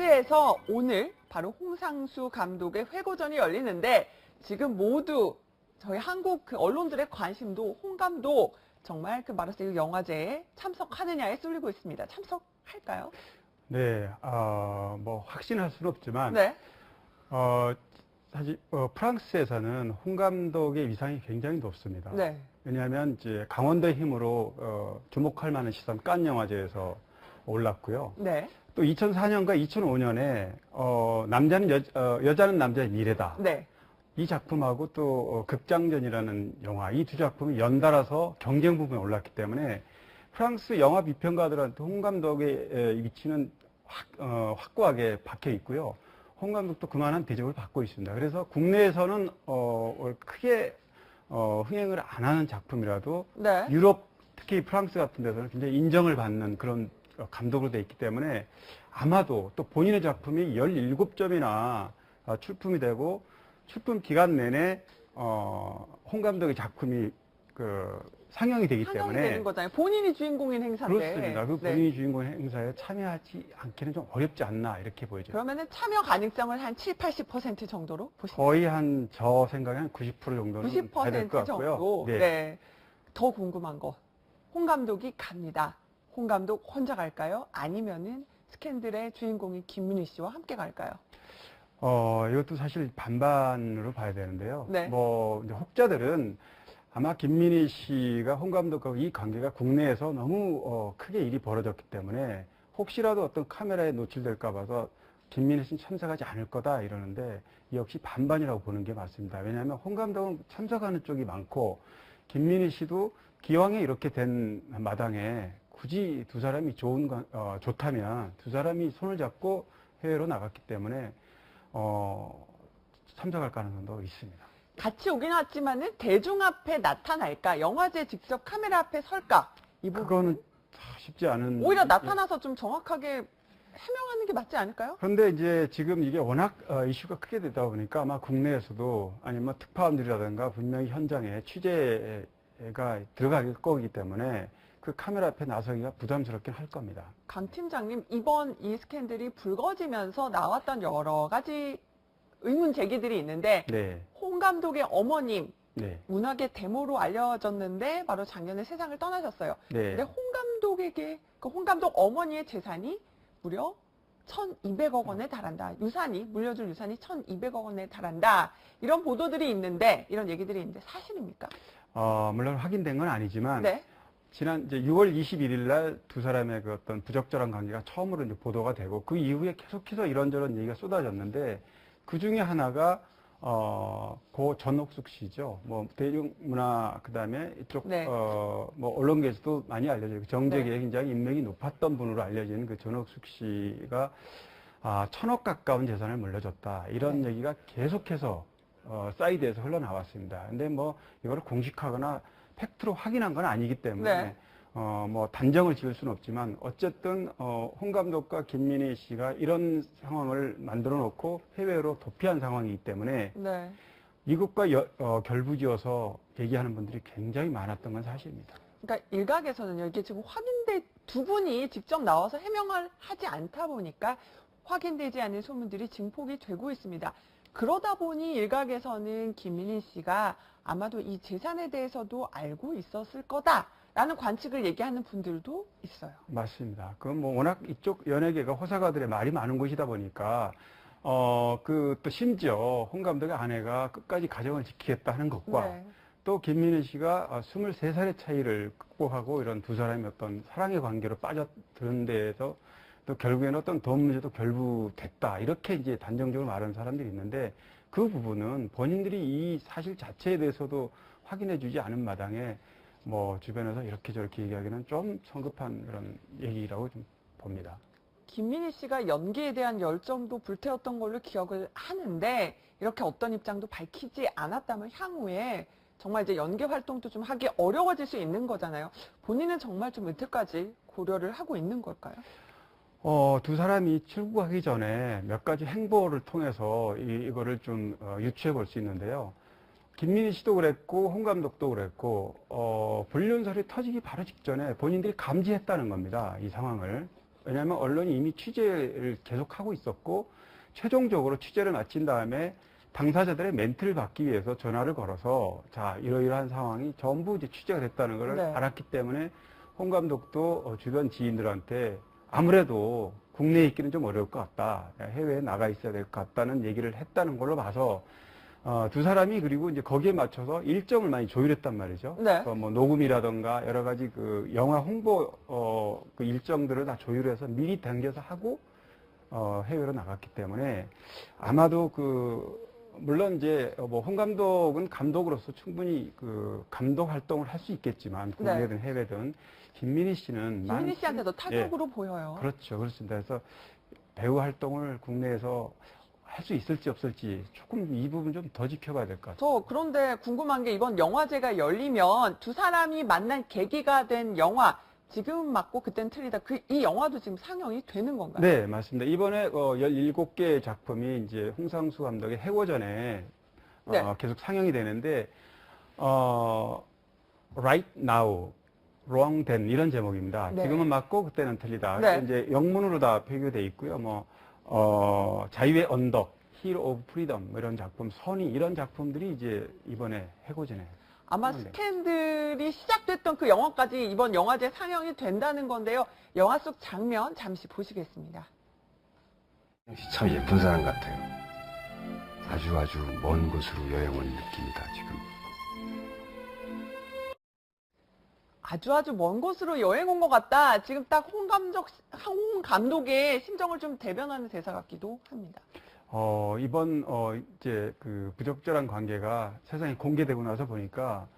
프랑스에서 오늘 바로 홍상수 감독의 회고전이 열리는데 지금 모두 저희 한국 그 언론들의 관심도 홍 감독 정말 그 마르세유 영화제에 참석하느냐에 쏠리고 있습니다. 참석할까요? 네, 어, 뭐 확신할 수는 없지만 네. 어, 사실 어, 프랑스에서는 홍 감독의 위상이 굉장히 높습니다. 네. 왜냐하면 이제 강원도의 힘으로 어, 주목할 만한 시선 깐 영화제에서 올랐고요. 네. 또 2004년과 2005년에 어, 남자는 여, 어, 여자는 남자의 미래다. 네. 이 작품하고 또 어, 극장전이라는 영화 이 두 작품이 연달아서 경쟁 부분에 올랐기 때문에 프랑스 영화 비평가들한테 홍 감독의 에, 위치는 확, 어, 확고하게 박혀 있고요. 홍 감독도 그만한 대접을 받고 있습니다. 그래서 국내에서는 어, 크게 어, 흥행을 안 하는 작품이라도 네. 유럽 특히 프랑스 같은 데서는 굉장히 인정을 받는 그런 어, 감독으로 돼 있기 때문에 아마도 또 본인의 작품이 17점이나 어, 출품이 되고 출품 기간 내내 어, 홍 감독의 작품이 그 상영이 되기 상영이 때문에 되는 거잖아요. 본인이 주인공인 행사인데. 그렇습니다. 그 네. 본인이 주인공 행사에 참여하지 않기는 좀 어렵지 않나 이렇게 보여져요. 그러면은 참여 가능성을 한 7, 80% 정도로 보시나요? 거의 한 저 생각에 한 90% 정도는 돼야 될90%것 같고요. 정도. 네. 네. 더 궁금한 거. 홍 감독이 갑니다. 홍 감독 혼자 갈까요? 아니면은 스캔들의 주인공인 김민희 씨와 함께 갈까요? 어, 이것도 사실 반반으로 봐야 되는데요. 네. 뭐, 이제 혹자들은 아마 김민희 씨가 홍 감독하고 이 관계가 국내에서 너무 어, 크게 일이 벌어졌기 때문에 혹시라도 어떤 카메라에 노출될까 봐서 김민희 씨는 참석하지 않을 거다 이러는데 역시 반반이라고 보는 게 맞습니다. 왜냐하면 홍 감독은 참석하는 쪽이 많고 김민희 씨도 기왕에 이렇게 된 마당에 굳이 두 사람이 좋은 관- 어, 좋다면 두 사람이 손을 잡고 해외로 나갔기 때문에 어, 참석할 가능성도 있습니다. 같이 오긴 하지만은 대중 앞에 나타날까? 영화제 직접 카메라 앞에 설까? 이 부분. 그거는 쉽지 않은. 오히려 나타나서 좀 정확하게 해명하는 게 맞지 않을까요? 그런데 이제 지금 이게 워낙 어, 이슈가 크게 되다 보니까 아마 국내에서도 아니면 특파원들이라든가 분명히 현장에 취재가 들어갈 거기 때문에 그 카메라 앞에 나서기가 부담스럽긴 할 겁니다. 강 팀장님, 이번 이 스캔들이 불거지면서 나왔던 여러 가지 의문 제기들이 있는데 네, 홍 감독의 어머님 네, 문학의 데모로 알려졌는데 바로 작년에 세상을 떠나셨어요. 근데 네. 홍 감독에게 그 홍 감독 어머니의 재산이 무려 1,200억 원에 달한다. 유산이 물려줄 유산이 1,200억 원에 달한다. 이런 보도들이 있는데 이런 얘기들이 있는데 사실입니까? 어, 물론 확인된 건 아니지만 네. 지난 이제 6월 21일 날 두 사람의 그 어떤 부적절한 관계가 처음으로 이제 보도가 되고 그 이후에 계속해서 이런저런 얘기가 쏟아졌는데 그 중에 하나가 어, 고 전옥숙 씨죠. 뭐 대중 문화 그다음에 이쪽 네. 어, 뭐 언론계에서도 많이 알려져 정재계에 네. 굉장히 인맥이 높았던 분으로 알려지는 그 전옥숙 씨가 아, 천억 가까운 재산을 물려줬다. 이런 네. 얘기가 계속해서 어, 사이드에서 흘러나왔습니다. 근데 뭐 이거를 공식하거나 팩트로 확인한 건 아니기 때문에 네. 어, 뭐 단정을 지을 수는 없지만 어쨌든 어, 홍 감독과 김민희 씨가 이런 상황을 만들어 놓고 해외로 도피한 상황이기 때문에 네. 이것과 여- 어, 결부지어서 얘기하는 분들이 굉장히 많았던 건 사실입니다. 그러니까 일각에서는요, 이게 지금 확인돼, 두 분이 직접 나와서 해명을 하지 않다 보니까 확인되지 않은 소문들이 증폭이 되고 있습니다. 그러다 보니 일각에서는 김민희 씨가 아마도 이 재산에 대해서도 알고 있었을 거다라는 관측을 얘기하는 분들도 있어요. 맞습니다. 그건 뭐 워낙 이쪽 연예계가 호사가들의 말이 많은 곳이다 보니까 어, 그 또 심지어 홍 감독의 아내가 끝까지 가정을 지키겠다 하는 것과 네. 또 김민희 씨가 어, 23살의 차이를 극복하고 이런 두 사람의 어떤 사랑의 관계로 빠져드는 데에서 또 결국에는 어떤 돈 문제도 결부됐다. 이렇게 이제 단정적으로 말하는 사람들이 있는데 그 부분은 본인들이 이 사실 자체에 대해서도 확인해 주지 않은 마당에 뭐 주변에서 이렇게 저렇게 얘기하기는 좀 성급한 그런 얘기라고 좀 봅니다. 김민희 씨가 연기에 대한 열정도 불태웠던 걸로 기억을 하는데 이렇게 어떤 입장도 밝히지 않았다면 향후에 정말 이제 연기 활동도 좀 하기 어려워질 수 있는 거잖아요. 본인은 정말 좀 은퇴까지 고려를 하고 있는 걸까요? 어, 두 사람이 출국하기 전에 몇 가지 행보를 통해서 이, 이거를 좀 어, 유추해 볼 수 있는데요. 김민희 씨도 그랬고, 홍 감독도 그랬고, 어, 불륜설이 터지기 바로 직전에 본인들이 감지했다는 겁니다. 이 상황을. 왜냐하면 언론이 이미 취재를 계속하고 있었고 최종적으로 취재를 마친 다음에 당사자들의 멘트를 받기 위해서 전화를 걸어서 자 이러이러한 상황이 전부 이제 취재가 됐다는 걸 네. 알았기 때문에 홍 감독도 어, 주변 지인들한테 아무래도 국내에 있기는 좀 어려울 것 같다 해외에 나가 있어야 될 것 같다는 얘기를 했다는 걸로 봐서 어, 두 사람이 그리고 이제 거기에 맞춰서 일정을 많이 조율했단 말이죠. 네. 뭐 녹음이라던가 여러 가지 그 영화 홍보 어, 그 일정들을 다 조율해서 미리 당겨서 하고 어, 해외로 나갔기 때문에 아마도 그 물론 이제 뭐홍 감독은 감독으로서 충분히 그 감독 활동을 할 수 있겠지만 국내든 해외든 김민희 씨는 네. 김민희 많- 씨한테도 타격으로 보여요. 그렇죠 그렇습니다. 그래서 배우 활동을 국내에서 할 수 있을지 없을지 조금 이 부분 좀 더 지켜봐야 될 것 같아요. 저 그런데 궁금한 게 이번 영화제가 열리면 두 사람이 만난 계기가 된 영화 지금은 맞고 그땐 틀리다. 그 이 영화도 지금 상영이 되는 건가요? 네, 맞습니다. 이번에 어, 17개의 작품이 이제 홍상수 감독의 해고전에 어, 네. 계속 상영이 되는데 어, Right Now, Wrong Then 이런 제목입니다. 네. 지금은 맞고 그때는 틀리다. 네. 이제 영문으로 다 표기돼 있고요. 뭐 어, 자유의 언덕, of Freedom 뭐 이런 작품, 선이 이런 작품들이 이제 이번에 해고전에 아마 네. 스캔들이 시작됐던 그 영화까지 이번 영화제 상영이 된다는 건데요. 영화 속 장면 잠시 보시겠습니다. 참 예쁜 사람 같아요. 아주 아주 먼 곳으로 여행 온 느낌이다, 지금. 아주 아주 먼 곳으로 여행 온 것 같다. 지금 딱 홍 감독, 홍 감독의 심정을 좀 대변하는 대사 같기도 합니다. 어, 이번, 어, 이제 그 부적절한 관계가 세상에 공개되고 나서 보니까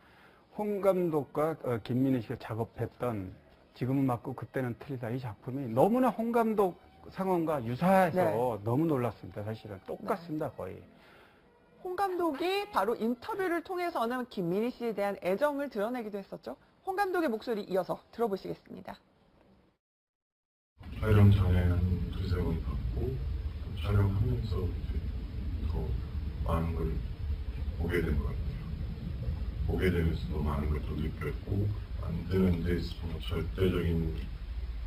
홍 감독과 어, 김민희 씨가 작업했던 지금은 맞고 그때는 틀리다 이 작품이 너무나 홍 감독 상황과 유사해서 네. 너무 놀랐습니다. 사실은 똑같습니다, 거의. 홍 감독이 바로 인터뷰를 통해서는 김민희 씨에 대한 애정을 드러내기도 했었죠. 홍 감독의 목소리 이어서 들어보시겠습니다. 촬영 전에 한 두세 번 봤고 또 촬영하면서 이제 더 많은 걸 보게 된 것 같아요. 보게 되면서 더 많은 걸 또 느꼈고 만드는 데 있어서 절대적인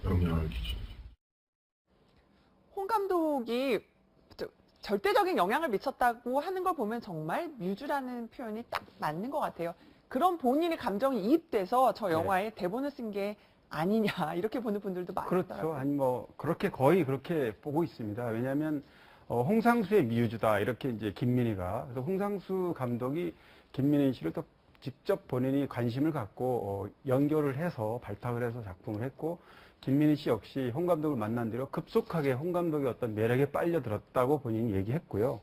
영향을 끼쳤죠. 홍 감독이 저- 절대적인 영향을 미쳤다고 하는 걸 보면 정말 뮤즈라는 표현이 딱 맞는 것 같아요. 그런 본인의 감정이 이입돼서 저 네. 영화에 대본을 쓴게 아니냐 이렇게 보는 분들도 그렇죠. 많더라고요. 아니 뭐 그렇게 거의 그렇게 보고 있습니다. 왜냐하면 어, 홍상수의 뮤즈다 이렇게 이제 김민희가 그래서 홍상수 감독이 김민희 씨를 또 직접 본인이 관심을 갖고 어, 연결을 해서 발탁을 해서 작품을 했고 김민희 씨 역시 홍 감독을 만난 뒤로 급속하게 홍 감독의 어떤 매력에 빨려들었다고 본인이 얘기했고요.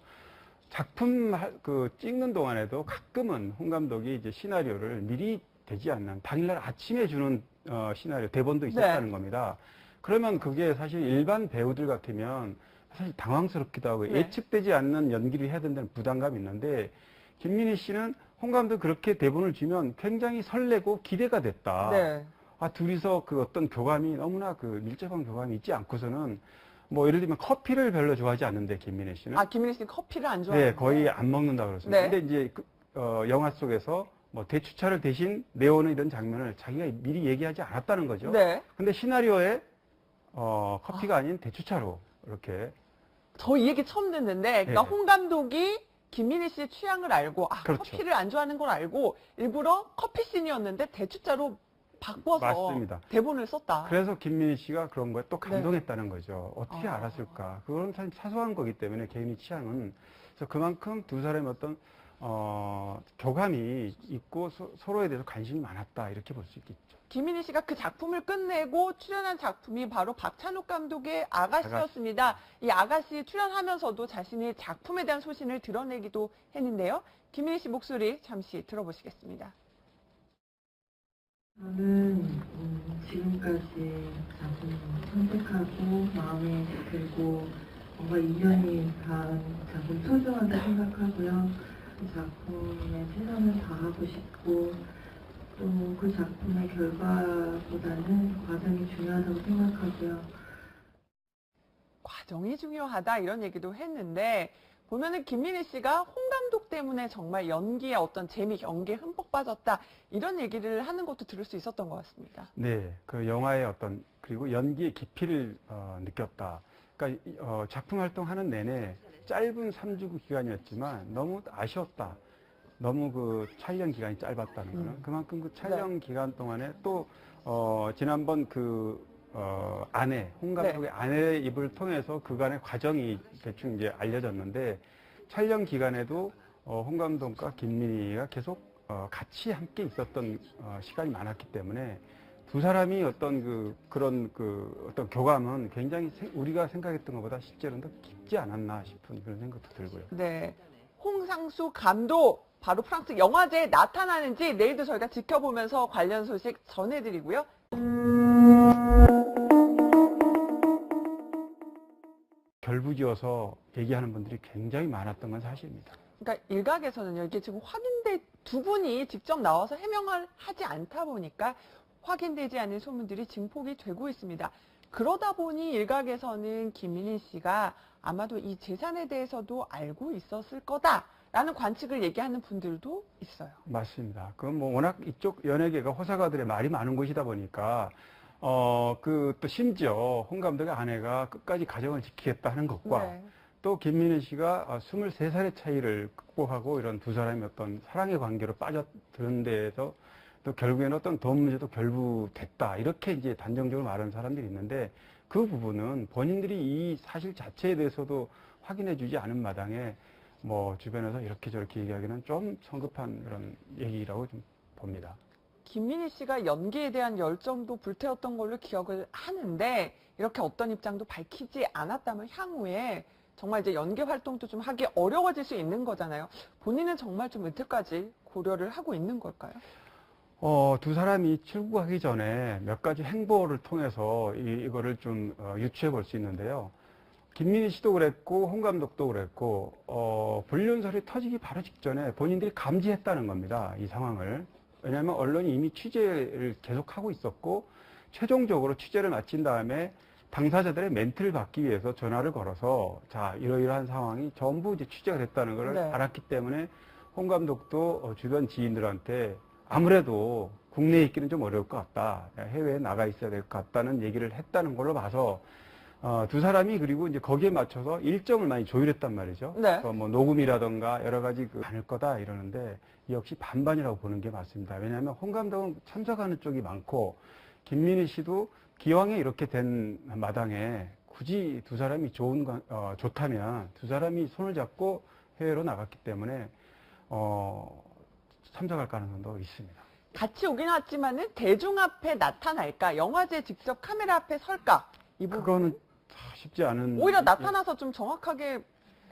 작품 할- 그 찍는 동안에도 가끔은 홍 감독이 이제 시나리오를 미리 되지 않는 당일날 아침에 주는 어, 시나리오 대본도 있었다는 겁니다. 그러면 그게 사실 일반 배우들 같으면 사실 당황스럽기도 하고 네. 예측되지 않는 연기를 해야 된다는 부담감이 있는데 김민희 씨는 홍 감독 그렇게 대본을 주면 굉장히 설레고 기대가 됐다. 네. 아, 둘이서 그 어떤 교감이 너무나 그 밀접한 교감이 있지 않고서는 뭐 예를 들면 커피를 별로 좋아하지 않는데 김민혜 씨는 아 김민희 씨는 커피를 안 좋아해요. 네, 거의 안 먹는다 그랬습니다. 네. 근데 이제 그, 어, 영화 속에서 뭐 대추차를 대신 내오는 이런 장면을 자기가 미리 얘기하지 않았다는 거죠. 네. 근데 시나리오에 어, 커피가 아. 닌 대추차로 이렇게 저 이 얘기 처음 듣는데, 그러니까 네. 홍 감독이 김민희 씨의 취향을 알고, 아, 그렇죠. 커피를 안 좋아하는 걸 알고, 일부러 커피 씬이었는데 대추자로 바꿔서 맞습니다. 대본을 썼다. 그래서 김민희 씨가 그런 거에 또 감동했다는 거죠. 어떻게 네. 아. 알았을까? 그건 참 사소한 거기 때문에 개인의 취향은 그래서 그만큼 두 사람의 어떤 어, 교감이 있고 서, 로에 대해서 관심이 많았다 이렇게 볼 수 있겠죠. 김민희 씨가 그 작품을 끝내고 출연한 작품이 바로 박찬욱 감독의 아가씨였습니다. 이 아가씨 출연하면서도 자신의 작품에 대한 소신을 드러내기도 했는데요. 김민희 씨 목소리 잠시 들어보시겠습니다. 저는 음, 지금까지 작품을 선택하고 마음에 들고 뭔가 인연이 닿은 작품 소중하게 생각하고요. 그 작품에 최선을 다하고 싶고 또 그 작품의 결과보다는 과정이 중요하다고 생각하고요. 과정이 중요하다 이런 얘기도 했는데 보면은 김민희 씨가 홍 감독 때문에 정말 연기에 어떤 재미, 연기에 흠뻑 빠졌다 이런 얘기를 하는 것도 들을 수 있었던 것 같습니다. 네, 그 영화의 어떤 그리고 연기의 깊이를 어, 느꼈다. 그러니까 이- 어, 작품 활동하는 내내 짧은 3주 기간이었지만 너무 아쉬웠다. 너무 그 촬영 기간이 짧았다는 거는 음. 그만큼 그 촬영 기간 동안에 또 어, 지난번 그 어, 아내 홍 감독의 아내의 입을 통해서 그간의 과정이 대충 이제 알려졌는데 촬영 기간에도 어, 홍 감독과 김민희가 계속 어, 같이 함께 있었던 어, 시간이 많았기 때문에 두 사람이 어떤 그 그런 그 어떤 교감은 굉장히 세- 우리가 생각했던 것보다 실제로는 더 깊지 않았나 싶은 그런 생각도 들고요. 네. 홍상수 감독 바로 프랑스 영화제에 나타나는지 내일도 저희가 지켜보면서 관련 소식 전해드리고요. 결부지어서 얘기하는 분들이 굉장히 많았던 건 사실입니다. 그러니까 일각에서는요, 이게 지금 확인돼 두 분이 직접 나와서 해명을 하지 않다 보니까 확인되지 않은 소문들이 증폭이 되고 있습니다. 그러다 보니 일각에서는 김민희 씨가 아마도 이 재산에 대해서도 알고 있었을 거다라는 관측을 얘기하는 분들도 있어요. 맞습니다. 그건 뭐 워낙 이쪽 연예계가 호사가들의 말이 많은 곳이다 보니까 어 그 또 심지어 홍 감독의 아내가 끝까지 가정을 지키겠다 하는 것과 네. 또 김민희 씨가 어, 23살의 차이를 극복하고 이런 두 사람의 어떤 사랑의 관계로 빠져드는 데에서 또 결국에는 어떤 돈 문제도 결부됐다. 이렇게 이제 단정적으로 말하는 사람들이 있는데 그 부분은 본인들이 이 사실 자체에 대해서도 확인해 주지 않은 마당에 뭐 주변에서 이렇게 저렇게 얘기하기는 좀 성급한 그런 얘기라고 좀 봅니다. 김민희 씨가 연기에 대한 열정도 불태웠던 걸로 기억을 하는데 이렇게 어떤 입장도 밝히지 않았다면 향후에 정말 이제 연기 활동도 좀 하기 어려워질 수 있는 거잖아요. 본인은 정말 좀 은퇴까지 고려를 하고 있는 걸까요? 어, 두 사람이 출국하기 전에 몇 가지 행보를 통해서 이, 이거를 좀 어, 유추해 볼 수 있는데요. 김민희 씨도 그랬고, 홍 감독도 그랬고, 어, 불륜설이 터지기 바로 직전에 본인들이 감지했다는 겁니다. 이 상황을. 왜냐하면 언론이 이미 취재를 계속하고 있었고, 최종적으로 취재를 마친 다음에 당사자들의 멘트를 받기 위해서 전화를 걸어서, 자, 이러이러한 상황이 전부 이제 취재가 됐다는 걸 네. 알았기 때문에 홍 감독도 어, 주변 지인들한테 아무래도 국내에 있기는 좀 어려울 것 같다. 해외에 나가 있어야 될 것 같다는 얘기를 했다는 걸로 봐서 어, 두 사람이 그리고 이제 거기에 맞춰서 일정을 많이 조율했단 말이죠. 네. 뭐 녹음이라던가 여러 가지 그 많을 거다 이러는데 역시 반반이라고 보는 게 맞습니다. 왜냐하면 홍 감독은 참석하는 쪽이 많고 김민희 씨도 기왕에 이렇게 된 마당에 굳이 두 사람이 좋은 관- 어, 좋다면 두 사람이 손을 잡고 해외로 나갔기 때문에 어, 참석할 가능성도 있습니다. 같이 오긴 왔지만은 대중 앞에 나타날까? 영화제 직접 카메라 앞에 설까? 이 부분. 그거는 쉽지 않은 오히려 나타나서 좀 정확하게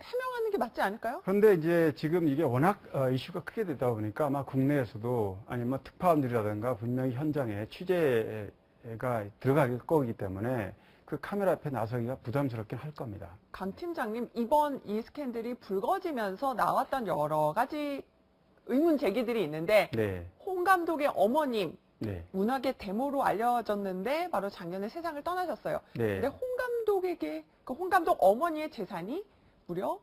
해명하는 게 맞지 않을까요? 그런데 이제 지금 이게 워낙 어, 이슈가 크게 되다 보니까 아마 국내에서도 아니면 특파원들이라든가 분명히 현장에 취재가 들어갈 거기 때문에 그 카메라 앞에 나서기가 부담스럽긴 할 겁니다. 강 팀장님, 이번 이 스캔들이 불거지면서 나왔던 여러 가지 의문 제기들이 있는데 네, 홍 감독의 어머님 네, 문학의 데모로 알려졌는데 바로 작년에 세상을 떠나셨어요. 네. 근데 홍 감독에게 그 홍 감독 어머니의 재산이 무려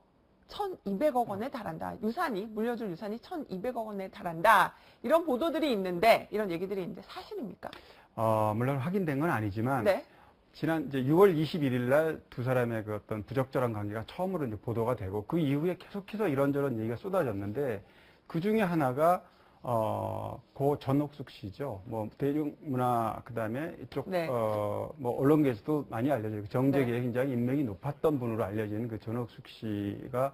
1,200억 원에 달한다. 유산이 물려줄 유산이 1,200억 원에 달한다. 이런 보도들이 있는데 이런 얘기들이 있는데 사실입니까? 어, 물론 확인된 건 아니지만 네. 지난 이제 6월 21일 날 두 사람의 그 어떤 부적절한 관계가 처음으로 이제 보도가 되고 그 이후에 계속해서 이런저런 얘기가 쏟아졌는데 그 중에 하나가 어, 고 전옥숙 씨죠. 뭐 대중 문화 그다음에 이쪽 네. 어, 뭐 언론계에서도 많이 알려져 있고 정재계에 굉장히 인맥이 높았던 분으로 알려진 그 전옥숙 씨가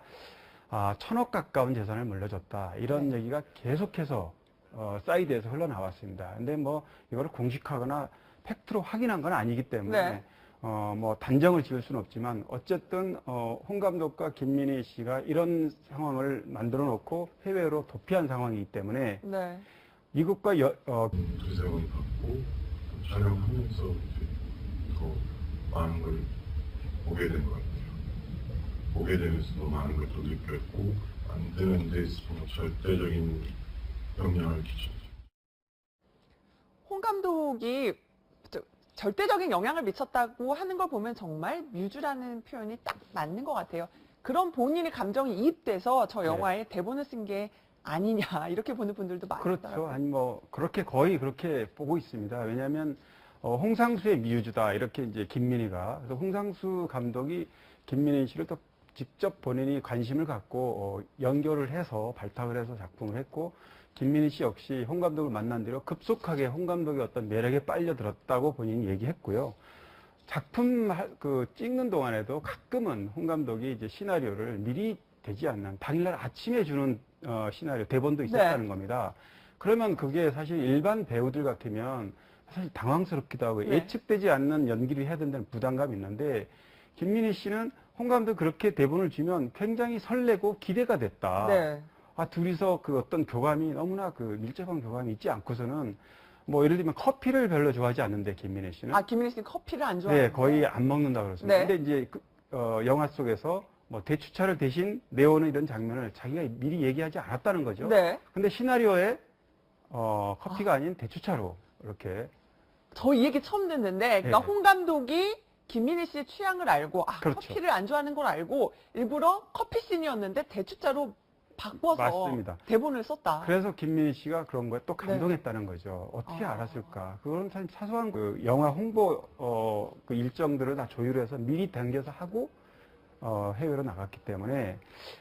아, 천억 가까운 재산을 물려줬다. 이런 네. 얘기가 계속해서 어, 사이드에서 흘러나왔습니다. 근데 뭐 이거를 공식하거나 팩트로 확인한 건 아니기 때문에 네. 어, 뭐 단정을 지을 수는 없지만 어쨌든 어, 홍 감독과 김민희 씨가 이런 상황을 만들어 놓고 해외로 도피한 상황이기 때문에 네. 미국과 여, 어, 대상을 받고 촬영하면서 이제 더 많은 걸 보게 된 것 같아요. 보게 되면서 더 많은 것도 느꼈고 안 되는데 뭐 절대적인 영향을 끼쳤죠. 홍 감독이 저- 절대적인 영향을 미쳤다고 하는 걸 보면 정말 뮤즈라는 표현이 딱 맞는 것 같아요. 그런 본인의 감정이 이입돼서 저 네. 영화에 대본을 쓴 게 아니냐 이렇게 보는 분들도 그렇죠. 많더라고요. 아니 뭐 그렇게 거의 그렇게 보고 있습니다. 왜냐하면 어, 홍상수의 미우주다 이렇게 이제 김민희가 그래서 홍상수 감독이 김민희 씨를 또 직접 본인이 관심을 갖고 어, 연결을 해서 발탁을 해서 작품을 했고 김민희 씨 역시 홍 감독을 만난 뒤로 급속하게 홍 감독의 어떤 매력에 빨려들었다고 본인이 얘기했고요. 작품 할- 그 찍는 동안에도 가끔은 홍 감독이 이제 시나리오를 미리 되지 않는 당일날 아침에 주는 어, 시나리오 대본도 있었다는 겁니다. 그러면 그게 사실 일반 배우들 같으면 사실 당황스럽기도 하고 네. 예측되지 않는 연기를 해야 된다는 부담감이 있는데 김민희 씨는 홍 감독 그렇게 대본을 주면 굉장히 설레고 기대가 됐다. 네. 아, 둘이서 그 어떤 교감이 너무나 그 밀접한 교감이 있지 않고서는 뭐 예를 들면 커피를 별로 좋아하지 않는데 김민혜 씨는 아 김민희 씨는 커피를 안 좋아해요. 네, 거의 안 먹는다 그러습니다 네. 근데 이제 그, 어, 영화 속에서 뭐 대추차를 대신 내오는 이런 장면을 자기가 미리 얘기하지 않았다는 거죠. 네. 근데 시나리오에 어, 커피가 아. 닌 대추차로 이렇게 저 이 얘기 처음 듣는데, 그러니까 네. 홍 감독이 김민희 씨의 취향을 알고, 아, 그렇죠. 커피를 안 좋아하는 걸 알고, 일부러 커피 씬이었는데 대추자로 바꿔서 맞습니다. 대본을 썼다. 그래서 김민희 씨가 그런 거에 또 감동했다는 거죠. 어떻게 아. 알았을까? 그건 사실 사소한 그 영화 홍보 어, 그 일정들을 다 조율해서 미리 당겨서 하고 어, 해외로 나갔기 때문에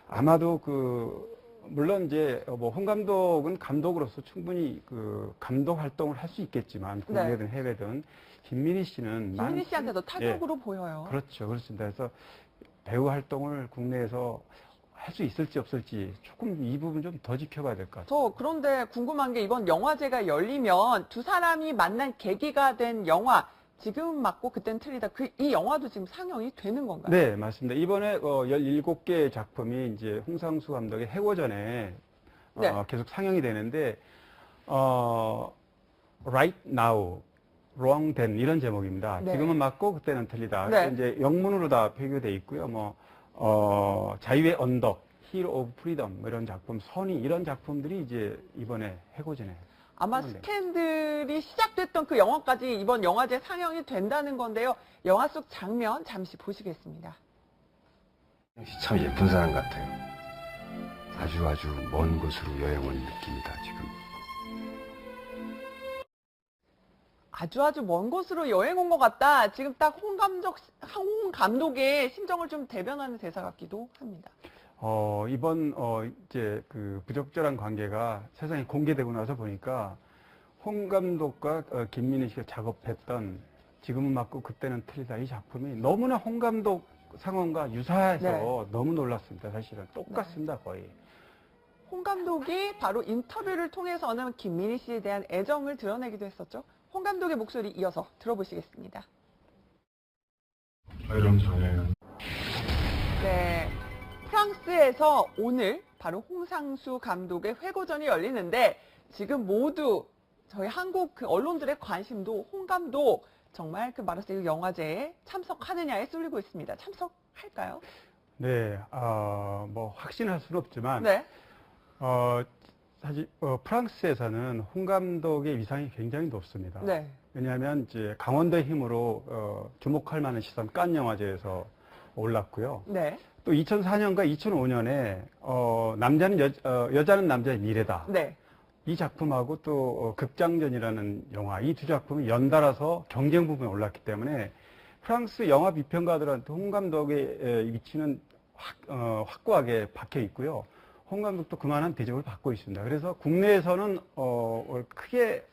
아마도 그 물론 이제 뭐홍 감독은 감독으로서 충분히 그 감독 활동을 할 수 있겠지만 국내든 해외든 김민희 씨는 김민희 씨한테도 타격으로 보여요. 그렇죠. 그렇습니다. 그래서 배우 활동을 국내에서 할 수 있을지 없을지 조금 이 부분 좀 더 지켜봐야 될 것 같아요. 저 그런데 궁금한 게 이번 영화제가 열리면 두 사람이 만난 계기가 된 영화 지금 맞고 그땐 틀리다. 그 이 영화도 지금 상영이 되는 건가요? 네, 맞습니다. 이번에 어, 17개의 작품이 이제 홍상수 감독의 해고전에 어, 네. 계속 상영이 되는데 어, Right Now, Wrong Then 이런 제목입니다. 네. 지금은 맞고 그때는 틀리다. 네. 이제 영문으로 다 표기되어 있고요. 뭐 어, 자유의 언덕, of Freedom 뭐 이런 작품, 선이 이런 작품들이 이제 이번에 해고전에 아마 네. 스캔들이 시작됐던 그 영화까지 이번 영화제 상영이 된다는 건데요. 영화 속 장면 잠시 보시겠습니다. 참 예쁜 사람 같아요. 아주 아주 먼 곳으로 여행 온 느낌이다, 지금. 아주 아주 먼 곳으로 여행 온 것 같다. 지금 딱 홍 감독, 홍 감독의 심정을 좀 대변하는 대사 같기도 합니다. 어, 이번, 어, 이제 그 부적절한 관계가 세상에 공개되고 나서 보니까 홍 감독과 어, 김민희 씨가 작업했던 지금은 맞고 그때는 틀리다 이 작품이 너무나 홍 감독 상황과 유사해서 네. 너무 놀랐습니다. 사실은 똑같습니다, 거의. 홍 감독이 바로 인터뷰를 통해서는 김민희 씨에 대한 애정을 드러내기도 했었죠. 홍 감독의 목소리 이어서 들어보시겠습니다. 전에 네. 프랑스에서 오늘 바로 홍상수 감독의 회고전이 열리는데 지금 모두 저희 한국 그 언론들의 관심도 홍 감독 정말 그 마르세유 영화제에 참석하느냐에 쏠리고 있습니다. 참석할까요? 네, 어, 뭐 확신할 수는 없지만 네. 어, 사실 어, 프랑스에서는 홍 감독의 위상이 굉장히 높습니다. 네. 왜냐하면 이제 강원도의 힘으로 어, 주목할 만한 시선 깐 영화제에서 올랐고요. 네. 또 2004년과 2005년에 어, 남자는 여, 어, 여자는 남자의 미래다. 네. 이 작품하고 또 어, 극장전이라는 영화 이 두 작품이 연달아서 경쟁 부분에 올랐기 때문에 프랑스 영화 비평가들한테 홍 감독의 에, 위치는 확, 어, 확고하게 박혀 있고요. 홍 감독도 그만한 대접을 받고 있습니다. 그래서 국내에서는 어, 크게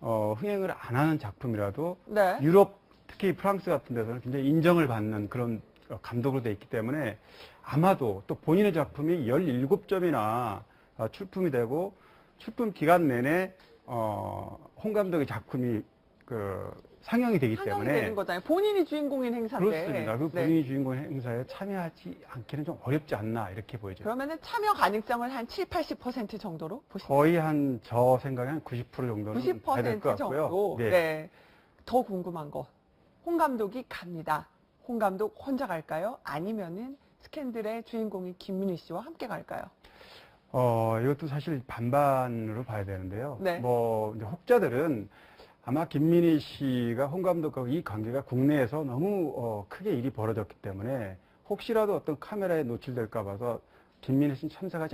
어, 흥행을 안 하는 작품이라도 네. 유럽 특히 프랑스 같은 데서는 굉장히 인정을 받는 그런 어, 감독으로 돼 있기 때문에 아마도 또 본인의 작품이 17점이나 어, 출품이 되고 출품 기간 내내 어, 홍 감독의 작품이 그 상영이 되기 상영이 때문에 되는 거잖아요. 본인이 주인공인 행사인데. 그렇습니다. 그 네. 본인이 주인공 행사에 참여하지 않기는 좀 어렵지 않나 이렇게 보여져요. 그러면은 참여 가능성을 한 7, 80% 정도로 보십니까? 거의 한 저 생각에 한 90% 정도는 돼야 될 90%것 같고요. 정도. 네. 네. 더 궁금한 거. 홍 감독이 갑니다. 홍 감독 혼자 갈까요? 아니면은 스캔들의 주인공인 김민희 씨와 함께 갈까요? 어, 이것도 사실 반반으로 봐야 되는데요. 네. 뭐, 이제 혹자들은 아마 김민희 씨가 홍 감독과 이 관계가 국내에서 너무 어, 크게 일이 벌어졌기 때문에 혹시라도 어떤 카메라에 노출될까 봐서 김민희 씨는 참석하지